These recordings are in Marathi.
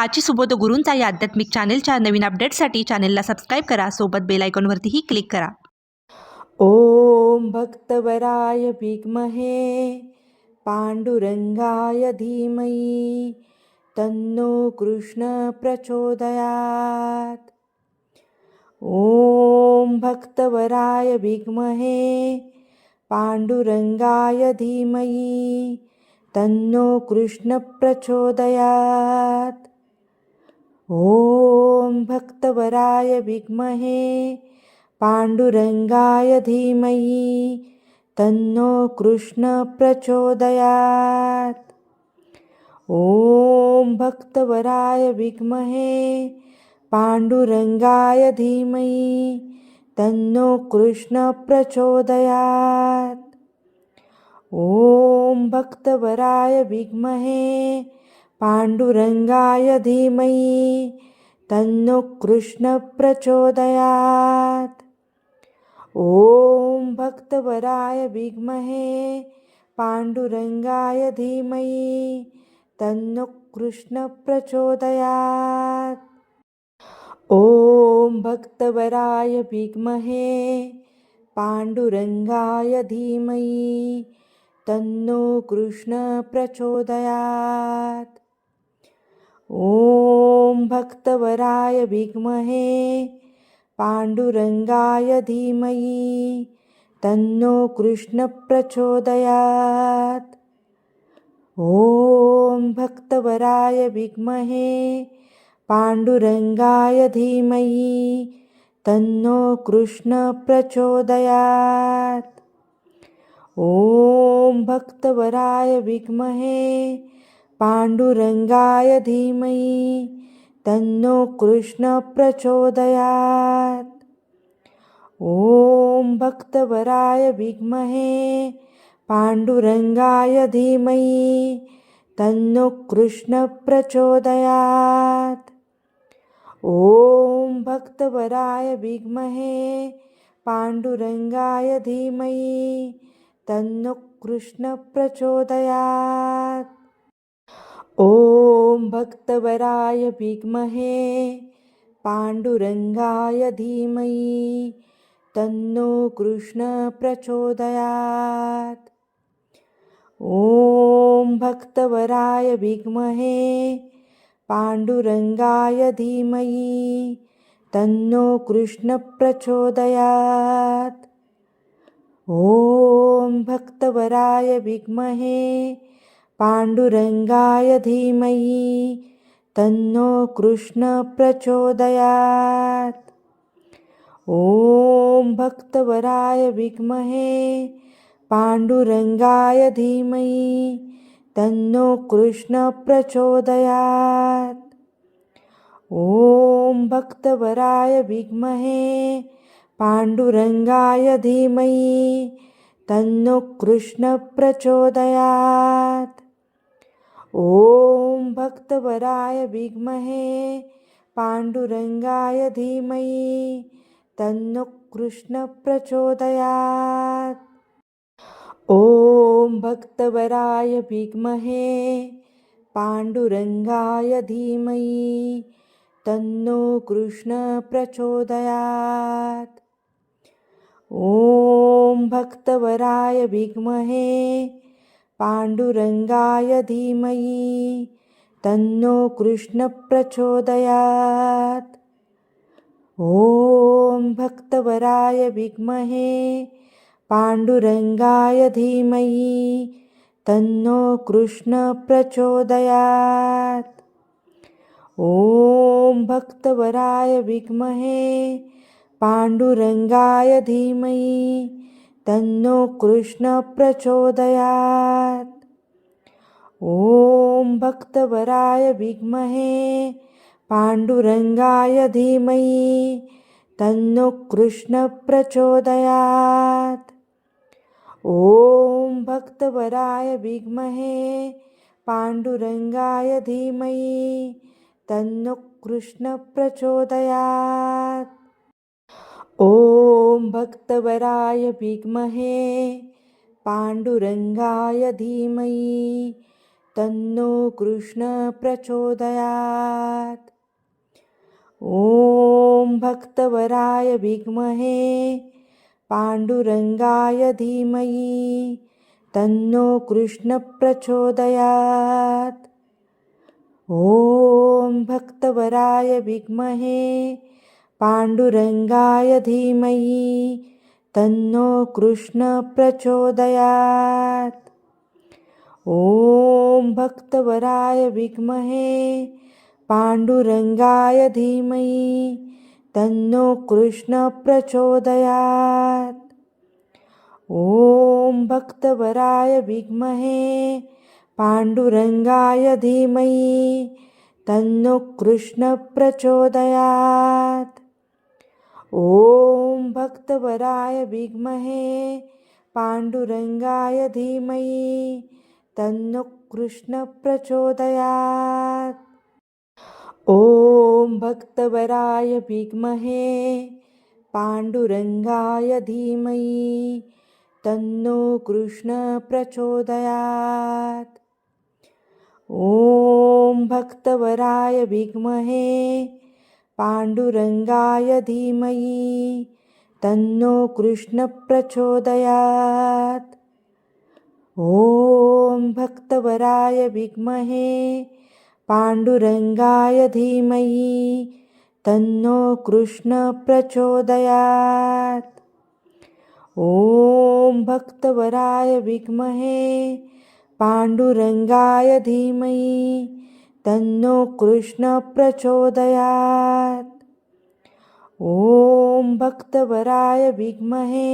हाची सुबोध गुरूंचा या आध्यात्मिक चॅनेलच्या नवीन अपडेटसाठी चॅनेलला सबस्क्राईब करा. सोबत बेल आयकॉनवरतीही क्लिक करा. ओम भक्तवराय विद्महे पांडुरंगाय धीमयी तन्नो कृष्ण प्रचोदयात. ओम भक्तवराय विद्महे पांडुरंगाय धीमयी तन्नो कृष्ण प्रचोदयात. ॐ भक्तवराय विद्महे पाण्डुरङ्गाय धीमहि तन्नो कृष्ण प्रचोदयात्। ॐ भक्तवराय विद्महे पाण्डुरङ्गाय धीमहि तन्नो कृष्णप्रचोदयात् ॐ भक्तवराय विद्महे पाण्डुरङ्गाय धीमहि तन्नो कृष्णप्रचोदयात् ॐ भक्तवराय विद्महे पाण्डुरङ्गाय धीमहि तन्नो कृष्णप्रचोदयात् ॐ भक्तवराय विद्महे पाण्डुरङ्गाय धीमहि तन्नो कृष्ण प्रचोदयात्। ॐ भक्तवराय विद्महे पाण्डुरङ्गाय धीमहि तन्नो कृष्णप्रचोदयात् ॐ भक्तवराय विद्महे पाण्डुरङ्गाय धीमहि तन्नो कृष्णप्रचोदयात् ॐ भक्तवराय विद्महे पाण्डुरङ्गाय धीमहि तन्नो कृष्ण प्रचोदयात्। ॐ भक्तवराय विद्महे पाण्डुरङ्गाय धीमहि तन्नो कृष्ण प्रचोदयात्। ॐ भक्तवराय विद्महे पाण्डुरङ्गाय धीमहि तन्नो कृष्ण प्रचोदयात्। ॐ भक्तवराय विद्महे पाण्डुरङ्गाय धीमहि तन्नो कृष्ण प्रचोदयात्। ॐ भक्तवराय विद्महे पाण्डुरङ्गाय धीमहि तन्नो कृष्ण प्रचोदयात्। ॐ भक्तवराय विद्महे पाण्डुरङ्गाय धीमहि तन्नो कृष्ण प्रचोदयात्। ॐ भक्तवराय विद्महे पाण्डुरङ्गाय धीमहि तन्नो कृष्ण प्रचोदयात्। ॐ भक्तवराय विद्महे पाण्डुरङ्गाय धीमहि तन्नो कृष्ण ओम ॐ भक्तवराय विद्महे पाण्डुरङ्गाय धीमयी तन्नो कृष्ण प्रचोदयात्। ॐ भक्तवराय विद्महे पाण्डुरङ्गाय धीमहि तन्नो कृष्ण प्रचोदयात्। ॐ भक्तवराय विद्महे पाण्डुरङ्गाय धीमहि तन्नो कृष्णप्रचोदयात् ॐ भक्तवराय विद्महे पाण्डुरङ्गाय धीमहि तन्नो कृष्णप्रचोदयात् ॐ भक्तवराय विद्महे पाण्डुरङ्गाय धीमहि तन्नो कृष्णप्रचोदयात् ॐ भक्तवराय विद्महे पाण्डुरङ्गाय धीमहि तन्नो कृष्णप्रचोदयात् ॐ भक्तवराय विद्महे पाण्डुरङ्गाय धीमहि तन्नो कृष्णप्रचोदयात् ॐ भक्तवराय विद्महे पाण्डुरङ्गाय धीमहि तन्नो कृष्णप्रचोदयात् ॐ भक्तवराय विद्महे पाण्डुरङ्गाय धीमहि तन्नो कृष्णप्रचोदयात् ॐ भक्तवराय विद्महे पाण्डुरङ्गाय धीमहि तन्नो कृष्ण ओम ॐ भक्तवराय विद्महे पाण्डुरङ्गाय धीमहि तन्नो कृष्ण प्रचोदयात्। ॐ भक्तवराय विद्महे पाण्डुरङ्गाय धीमहि तन्नो कृष्ण प्रचोदयात्। ॐ भक्तवराय विद्महे पाण्डुरङ्गाय धीमहि तन्नो कृष्ण प्रचोदयात् ॐ भक्तवराय विद्महे पाण्डुरङ्गाय धीमहि तन्नो कृष्ण प्रचोदयात् ॐ भक्तवराय विद्महे पाण्डुरङ्गाय धीमहि तन्नो कृष्ण प्रचोदयात् ॐ भक्तवराय विद्महे पाण्डुरङ्गाय धीमहि तन्नो कृष्ण प्रचोदयात्। ॐ भक्तवराय विद्महे पाण्डुरङ्गाय धीमहि तन्नो कृष्णप्रचोदयात् ॐ भक्तवराय विद्महे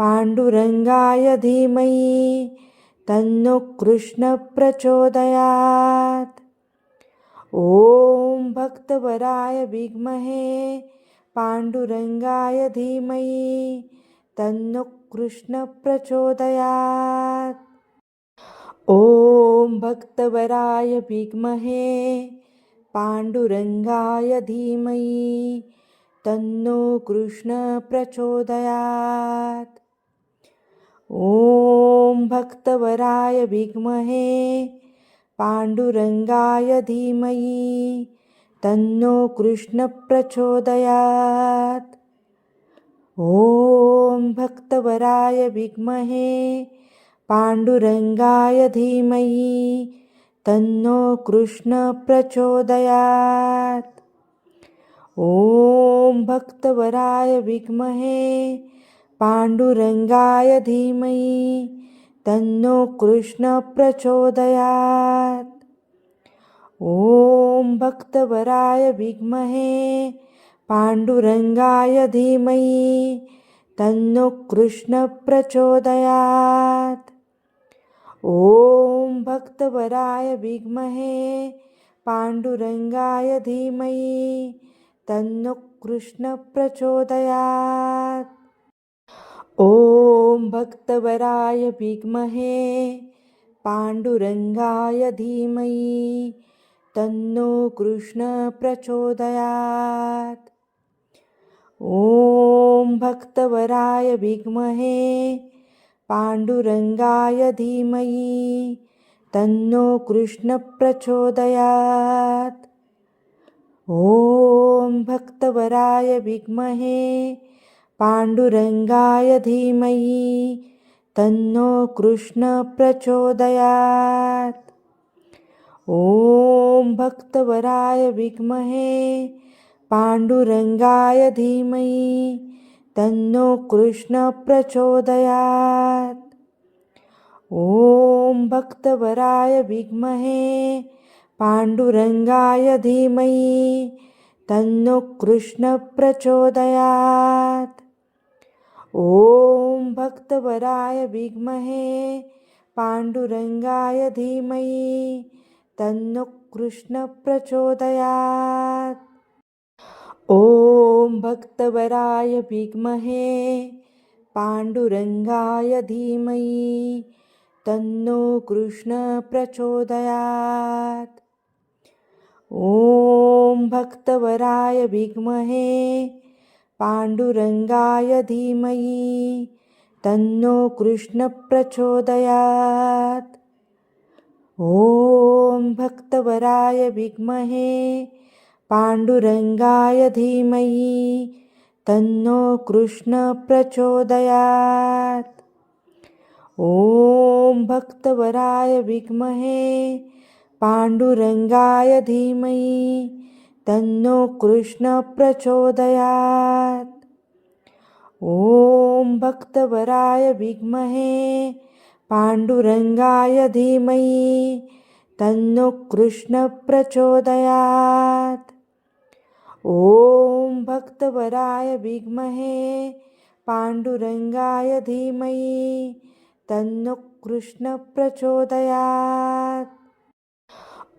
पाण्डुरङ्गाय धीमहि तन्नो कृष्णप्रचोदयात् ॐ भक्तवराय विद्महे पाण्डुरङ्गाय धीमहि तन्नो कृष्णप्रचोदयात् ॐ भक्तवराय विद्महे पाण्डुरङ्गाय धीमहि तन्नो कृष्णप्रचोदयात् ॐ भक्तवराय विद्महे पाण्डुरङ्गाय धीमहि तन्नो कृष्णप्रचोदयात् ॐ भक्तवराय विद्महे पाण्डुरङ्गाय धीमहि तन्नो कृष्णप्रचोदयात् ॐ भक्तवराय विद्महे पाण्डुरङ्गाय धीमहि तन्नो कृष्ण प्रचोदयात्। ॐ भक्तवराय विद्महे पाण्डुरङ्गाय धीमहि तन्नो कृष्ण प्रचोदयात्। ॐ भक्तवराय विद्महे पाण्डुरङ्गाय धीमहि तन्नो कृष्ण प्रचोदयात्। ॐ भक्तवराय विद्महे पाण्डुरङ्गाय धीमहि तन्नो कृष्ण प्रचोदयात्। ॐ भक्तवराय विद्महे पाण्डुरङ्गाय धीमहि तन्नो कृष्ण प्रचोदयात्। ॐ भक्तवराय विद्महे पाण्डुरङ्गाय धीमहि तन्नो कृष्ण प्रचोदयात्। ॐ भक्तवराय विद्महे पाण्डुरङ्गाय धीमहि तन्नो कृष्ण प्रचोदयात्। ॐ भक्तवराय विद्महे पाण्डुरङ्गाय धीमहि तन्नो कृष्ण ओम ॐ भक्तवराय विद्महे पाण्डुरङ्गाय धीमयी तन्नो कृष्ण प्रचोदयात्। ॐ भक्तवराय विद्महे पाण्डुरङ्गाय धीमयी तन्नो कृष्ण प्रचोदयात्। ॐ भक्तवराय विद्महे पाण्डुरङ्गाय धीमहि तन्नो कृष्णप्रचोदयात् ॐ भक्तवराय विद्महे पाण्डुरङ्गाय धीमहि तन्नो कृष्णप्रचोदयात् ॐ भक्तवराय विद्महे पाण्डुरङ्गाय धीमहि तन्नो कृष्णप्रचोदयात् ॐ भक्तवराय विद्महे पाण्डुरङ्गाय धीमहि तन्नो कृष्णप्रचोदयात् ॐ भक्तवराय विद्महे पाण्डुरङ्गाय धीमहि तन्नो कृष्णप्रचोदयात्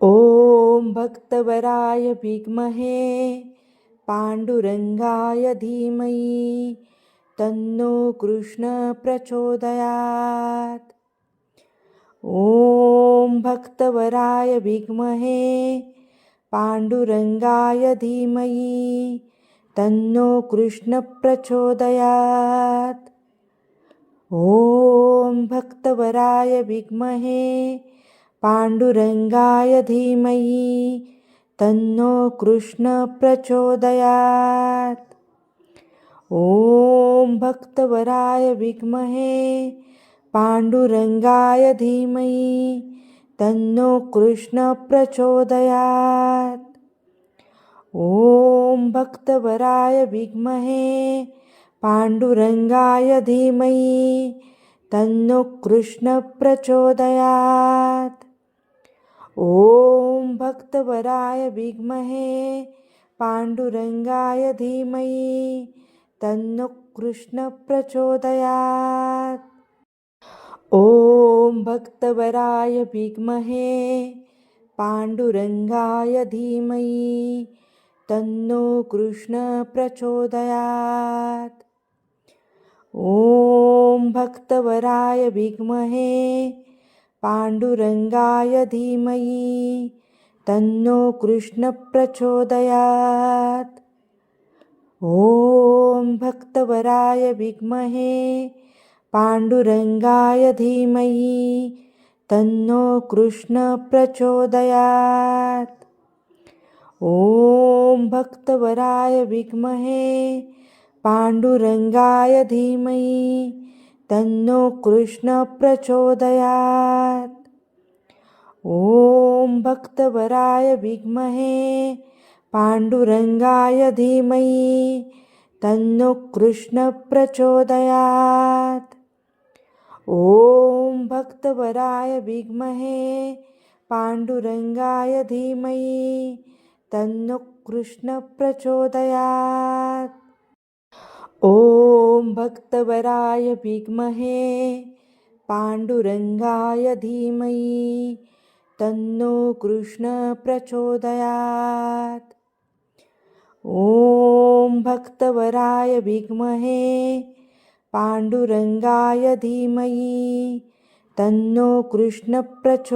ॐ भक्तवराय विद्महे पाण्डुरङ्गाय धीमहि तन्नो कृष्णप्रचोदयात् ॐ भक्तवराय विद्महे पाण्डुरङ्गाय धीमहि तन्नो कृष्णप्रचोदयात् ॐ भक्तवराय विद्महे पाण्डुरङ्गाय धीमहि तन्नो कृष्ण ओम ॐ भक्तवराय विद्महे पाण्डुरङ्गाय धीमहि तन्नो कृष्ण प्रचोदयात। ॐ भक्तवराय विद्महे पाण्डुरङ्गाय धीमही तन्नो कृष्ण प्रचोदयात। ॐ भक्तवराय विद्महे पाण्डुरङ्गाय धीमही तन्नो कृष्णप्रचोदयात् ॐ भक्तवराय विद्महे पाण्डुरङ्गाय धीमहि तन्नो कृष्ण प्रचोदयात्। ॐ भक्तवराय विद्महे पाण्डुरङ्गाय धीमहि तन्नो कृष्णप्रचोदयात् ॐ भक्तवराय विद्महे पाण्डुरङ्गाय धीमहि तन्नो कृष्ण प्रचोदयात्। ॐ भक्तवराय विद्महे पाण्डुरङ्गाय धीमहि तन्नो कृष्णप्रचोदयात् ॐ भक्तवराय विद्महे पाण्डुरङ्गाय धीमहि तन्नो कृष्णप्रचोदयात् ॐ भक्तवराय विद्महे पाण्डुरङ्गाय धीमहि तन्नो कृष्णप्रचोदयात् ॐ भक्तवराय विद्महे पाण्डुरङ्गाय धीमहि तन्नो कृष्ण प्रचोदयात्। ॐ भक्तवराय विद्महे पाण्डुरङ्गाय धीमहि तन्नो कृष्णप्रचोदयात्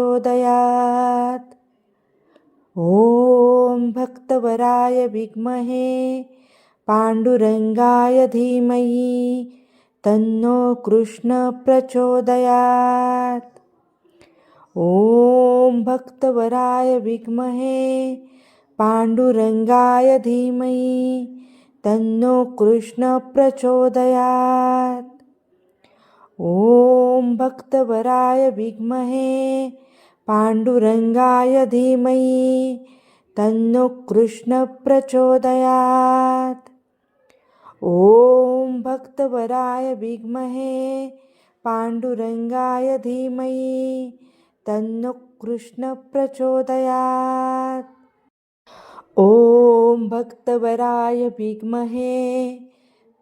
ॐ भक्तवराय विद्महे पाण्डुरङ्गाय धीमहि तन्नो कृष्णप्रचोदयात् ॐ भक्तवराय विद्महे पाण्डुरङ्गाय धीमहि तन्नो कृष्ण प्रचोदयात्। ॐ भक्तवराय विद्महे पाण्डुरङ्गाय धीमहि तन्नो कृष्ण प्रचोदयात्। ॐ भक्तवराय विद्महे पाण्डुरङ्गाय धीमहि तन्नो कृष्ण प्रचोदयात्। ॐ भक्तवराय विद्महे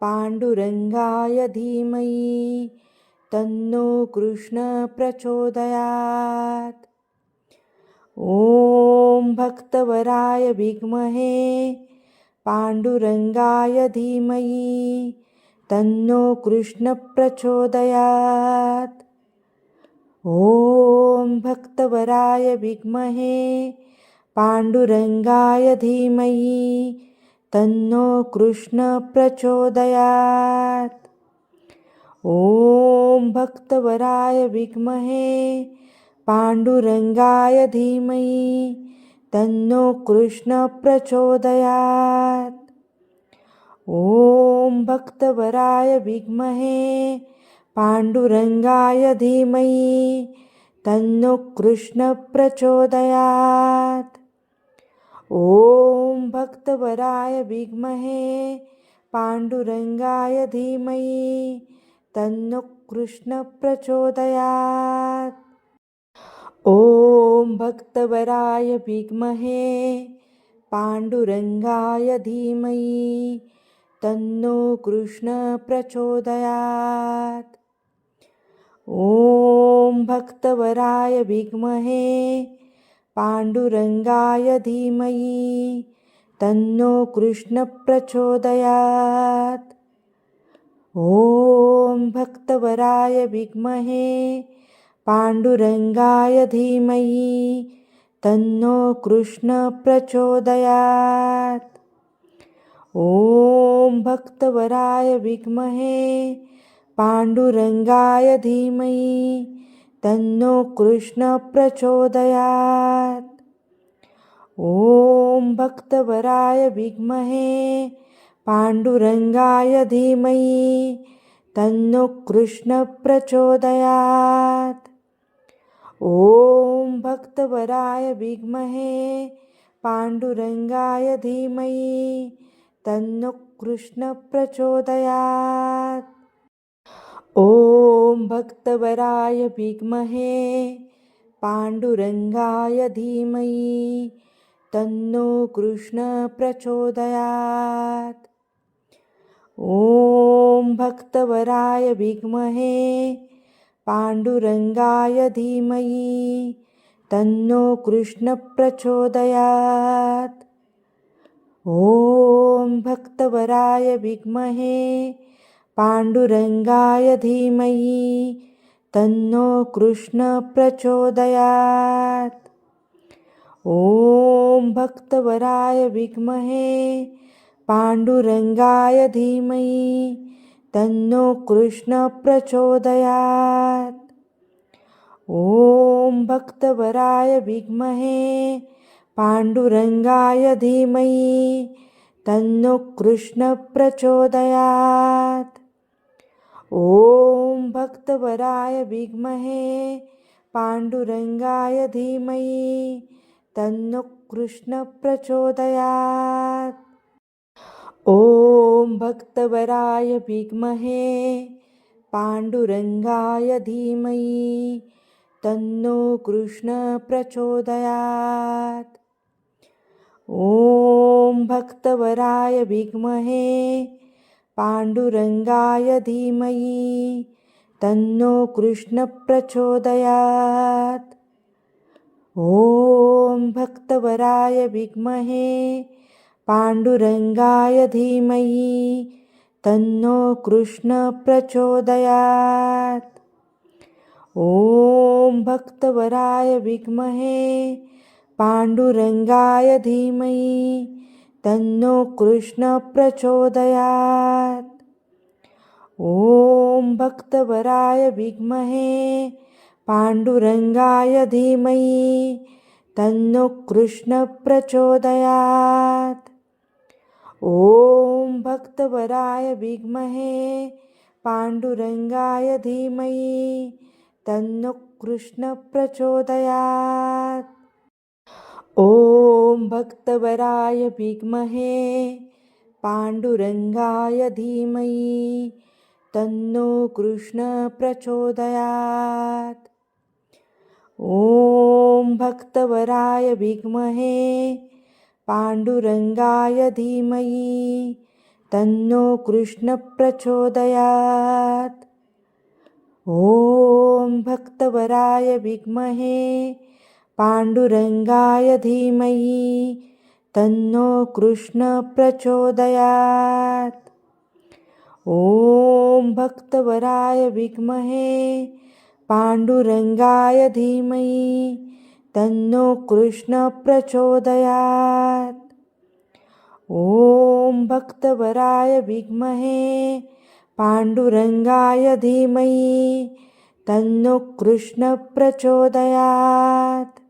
पाण्डुरङ्गाय धीमहि तन्नो कृष्ण प्रचोदयात्। ॐ भक्तवराय विद्महे पाण्डुरङ्गाय धीमहि तन्नो कृष्ण प्रचोदयात्। ॐ भक्तवराय विद्महे पाण्डुरङ्गाय धीमहि तन्नो कृष्ण प्रचोदयात्। ॐ भक्तवराय विद्महे पाण्डुरङ्गाय धीमहि तन्नो कृष्ण प्रचोदयात्। ॐ भक्तवराय विद्महे पाण्डुरङ्गाय धीमहि तन्नो कृष्ण ओम ॐ भक्तवराय विद्महे पाण्डुरङ्गाय धीमयी तन्नो कृष्ण प्रचोदयात्। ॐ भक्तवराय विद्महे पाण्डुरङ्गाय धीमयी तन्नो कृष्ण प्रचोदयात्। ॐ भक्तवराय विद्महे पाण्डुरङ्गाय धीमहि तन्नो कृष्णप्रचोदयात् ॐ भक्तवराय विद्महे पाण्डुरङ्गाय धीमहि तन्नो कृष्णप्रचोदयात् ॐ भक्तवराय विद्महे पाण्डुरङ्गाय धीमहि तन्नो कृष्णप्रचोदयात् ॐ भक्तवराय विद्महे पाण्डुरङ्गाय धीमहि तन्नो कृष्णप्रचोदयात् ॐ भक्तवराय विद्महे पाण्डुरङ्गाय धीमहि तन्नो कृष्णप्रचोदयात् ॐ भक्तवराय विद्महे पाण्डुरङ्गाय धीमहि तन्नो कृष्ण प्रचोदयात्। ॐ भक्तवराय विद्महे पाण्डुरङ्गाय धीमहि तन्नो कृष्ण प्रचोदयात्। ॐ भक्तवराय विद्महे पाण्डुरङ्गाय धीमहि तन्नो कृष्ण प्रचोदयात्। ॐ भक्तवराय विद्महे पाण्डुरङ्गाय धीमहि तन्नो कृष्ण प्रचोदयात्। ॐ भक्तवराय विद्महे पाण्डुरङ्गाय धीमहि तन्नो कृष्ण ओम ॐ भक्तवराय विद्महे पाण्डुरङ्गाय धीमयी तन्नो कृष्ण प्रचोदयात्। ॐ भक्तवराय विद्महे पाण्डुरङ्गाय धीमयी तन्नो कृष्ण प्रचोदयात्। ॐ भक्तवराय विद्महे पाण्डुरङ्गाय धीमहि तन्नो कृष्णप्रचोदयात् ॐ भक्तवराय विद्महे पाण्डुरङ्गाय धीमहि तन्नो कृष्ण प्रचोदयात्। ॐ भक्तवराय विद्महे पाण्डुरङ्गाय धीमहि तन्नो कृष्णप्रचोदयात् ॐ भक्तवराय विद्महे पाण्डुरङ्गाय धीमहि तन्नो कृष्णप्रचोदयात् ॐ भक्तवराय विद्महे पाण्डुरङ्गाय धीमहि तन्नो कृष्णप्रचोदयात् ॐ भक्तवराय विद्महे पाण्डुरङ्गाय धीमहि तन्नो कृष्णप्रचोदयात् ॐ भक्तवराय विद्महे पाण्डुरङ्गाय धीमहि तन्नो कृष्णप्रचोदयात् ॐ भक्तवराय विद्महे पाण्डुरङ्गाय धीमहि तन्नो कृष्ण ओम ॐ भक्तवराय विद्महे पाण्डुरङ्गाय धीमहि तन्नो कृष्ण प्रचोदयात्। ॐ भक्तवराय विद्महे पांडुरंगाय धीमहि तन्नो कृष्ण प्रचोदयात्।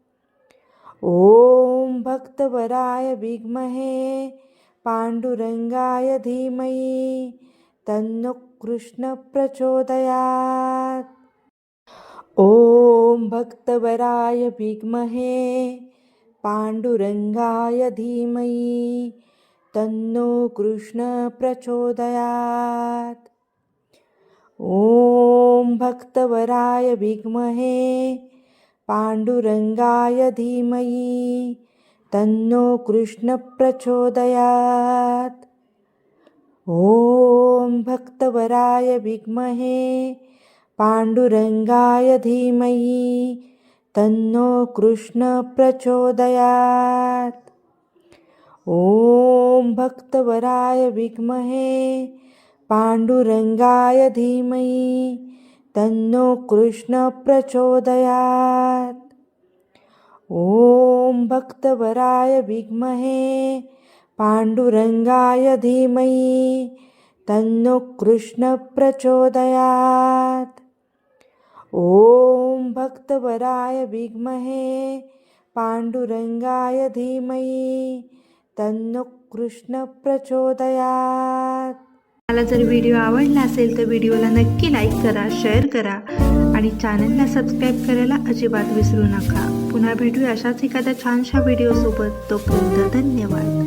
ॐ भक्तवराय विद्महे पांडुरंगाय धीमहि तन्नो कृष्ण प्रचोदयात् ॐ भक्तवराय विद्महे पाण्डुरङ्गाय धीमहि तन्नो कृष्ण प्रचोदयात् ॐ भक्तवराय विद्महे पाण्डुरङ्गाय धीमहि तन्नो कृष्ण प्रचोदयात् ॐ भक्तवराय विद्महे पाण्डुरङ्गाय धीमहि तन्नो कृष्ण प्रचोदयात्। ॐ भक्तवराय विद्महे पाण्डुरङ्गाय धीमहि तन्नो कृष्णप्रचोदयात् ॐ भक्तवराय विद्महे पाण्डुरङ्गाय धीमहि तन्नो कृष्णप्रचोदयात् ॐ भक्तवराय विद्महे पाण्डुरङ्गाय धीमहि तन्नो कृष्णप्रचोदयात् मला जर व्हिडिओ आवडला असेल तर व्हिडिओला नक्की लाईक करा शेअर करा आणि चॅनलला सबस्क्राईब करायला अजिबात विसरू नका. पुन्हा भेटूया अशाच एखाद्या छानशा व्हिडिओसोबत. तोपर्यंत धन्यवाद.